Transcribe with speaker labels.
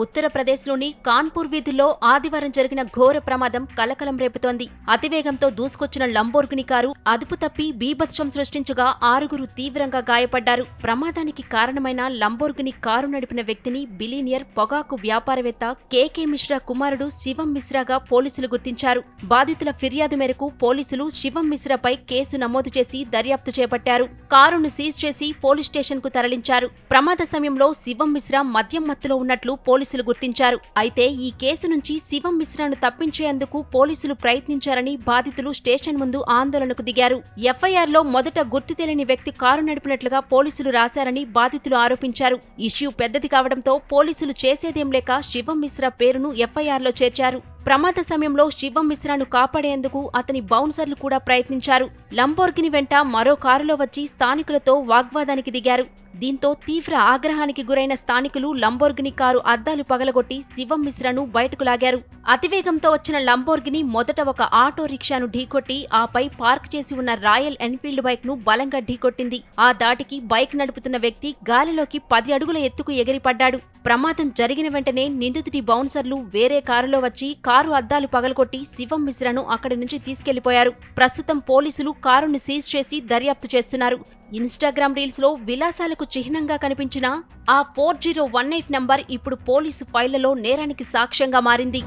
Speaker 1: ఉత్తరప్రదేశ్లోని కాన్పూర్ వీధుల్లో ఆదివారం జరిగిన ఘోర ప్రమాదం కలకలం రేపుతోంది. అతివేగంతో దూసుకొచ్చిన లంబోర్గిని కారు అదుపు తప్పి బీభత్సం సృష్టించగా ఆరుగురు తీవ్రంగా గాయపడ్డారు. ప్రమాదానికి కారణమైన లంబోర్గిని కారు నడిపిన వ్యక్తిని బిలీనియర్ పొగాకు వ్యాపారవేత్త కేకే మిశ్రా కుమారుడు శివం మిశ్రాగా పోలీసులు గుర్తించారు. బాధితుల ఫిర్యాదు మేరకు పోలీసులు శివం మిశ్రాపై కేసు నమోదు చేసి దర్యాప్తు చేపట్టారు. కారును సీజ్ చేసి పోలీస్ స్టేషన్కు తరలించారు. ప్రమాద సమయంలో శివం మిశ్రా మద్యం మత్తులో ఉన్నట్లు పోలీసులు గుర్తించారు. అయితే ఈ కేసు నుంచి శివం మిశ్రాను తప్పించేందుకు పోలీసులు ప్రయత్నించారని బాధితులు స్టేషన్ ముందు ఆందోళనకు దిగారు. ఎఫ్ఐఆర్లో మొదట గుర్తు తెలియని వ్యక్తి కారు నడిపినట్లుగా పోలీసులు రాశారని బాధితులు ఆరోపించారు. ఇష్యూ పెద్దది కావడంతో పోలీసులు చేసేదేం లేక శివం మిశ్రా పేరును ఎఫ్ఐఆర్లో చేర్చారు. ప్రమాద సమయంలో శివం మిశ్రాను కాపాడేందుకు అతని బౌన్సర్లు కూడా ప్రయత్నించారు. లంబోర్గిని వెంట మరో కారులో వచ్చి స్థానికులతో వాగ్వాదానికి దిగారు. దీంతో తీవ్ర ఆగ్రహానికి గురైన స్థానికులు లంబోర్గిని కారు అద్దాలు పగలగొట్టి శివం మిశ్రాను బయటకు లాగారు. అతివేగంతో వచ్చిన లంబోర్గిని మొదట ఒక ఆటో రిక్షాను ఢీకొట్టి ఆపై పార్క్ చేసి ఉన్న రాయల్ ఎన్ఫీల్డ్ బైక్ను బలంగా ఢీకొట్టింది. ఆ దాటికి బైక్ నడుపుతున్న వ్యక్తి గాలిలోకి పది అడుగుల ఎత్తుకు ఎగిరిపడ్డాడు. ప్రమాదం జరిగిన వెంటనే నిందితుడి బౌన్సర్లు వేరే కారులో వచ్చి కారు అద్దాలు పగలకొట్టి శివం మిశ్రాను అక్కడి నుంచి తీసుకెళ్ళిపోయారు. ప్రస్తుతం పోలీసులు కారును సీజ్ చేసి దర్యాప్తు చేస్తున్నారు. ఇన్స్టాగ్రామ్ రీల్స్లో విలాసాలకు చిహ్నంగా కనిపించిన ఆ four zero one eight number ఇప్పుడు పోలీసు ఫైళ్ళలో నేరానికి సాక్ష్యంగా మారింది.